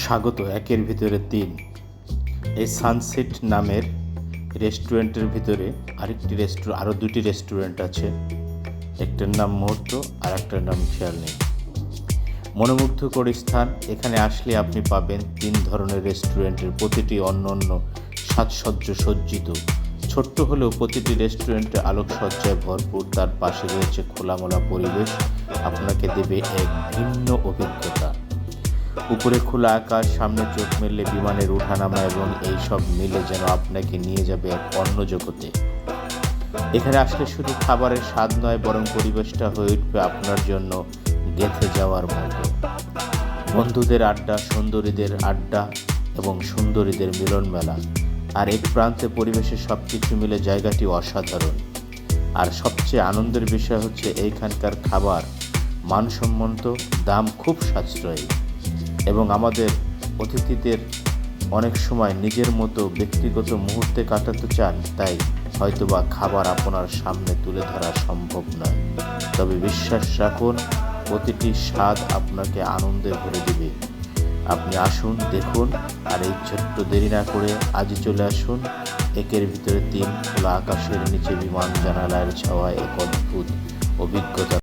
স্বাগত একের ভিতরে তিন। এই সানসেট নামের রেস্টুরেন্টের ভিতরে আরেকটি রেস্টুরেন্ট আরও দুটি রেস্টুরেন্ট আছে। একটার নাম মুহূর্ত আর একটার নাম খেয়াল নেই। মনোমুগ্ধকর স্থান, এখানে আসলে আপনি পাবেন তিন ধরনের রেস্টুরেন্টের প্রতিটি অন্য অন্য সাজসজ্জ সজ্জিত। ছোট্ট হলেও প্রতিটি রেস্টুরেন্টে আলোকসজ্জায় ভরপুর, তার পাশে রয়েছে খোলামেলা পরিবেশ। আপনাকে দেবে এক ভিন্ন অভিজ্ঞতা। উপরে খোলা আকাশ, সামনে চোখ মেললে বিমানের উঠানামা এবং এই সব মিলে যেন আপনাকে নিয়ে যাবে এক অন্য জগতে। এখানে আসলে শুধু খাবারের স্বাদ নয়, বরং পরিবেশটা হয়ে উঠবে আপনার জন্য গেঁথে যাওয়ার মতো। বন্ধুদের আড্ডা, সুন্দরীদের আড্ডা এবং সুন্দরীদের মিলন মেলা। আর এক প্রান্তে পরিবেশের সব কিছু মিলে জায়গাটি অসাধারণ। আর সবচেয়ে আনন্দের বিষয় হচ্ছে এইখানকার খাবার। মানসম্মত, দাম খুব সাশ্রয়ী। এবং আমাদের অতিথিদের অনেক সময় নিজের মতো ব্যক্তিগত মুহূর্তে কাটাতে চান, তাই হয়তোবা খাবার আপনার সামনে তুলে ধরা সম্ভব নয়। তবে বিশ্বাস রাখুন, প্রতিটি স্বাদ আপনাকে আনন্দে ভরে দেবে। আপনি আসুন, দেখুন, আর এই ছোট্ট দেরি না করে আজই চলে আসুন। একের ভিতরে তিন খোলা আকাশের নিচে বিমান জানালার ছাওয়ায় এক অদ্ভুত অভিজ্ঞতা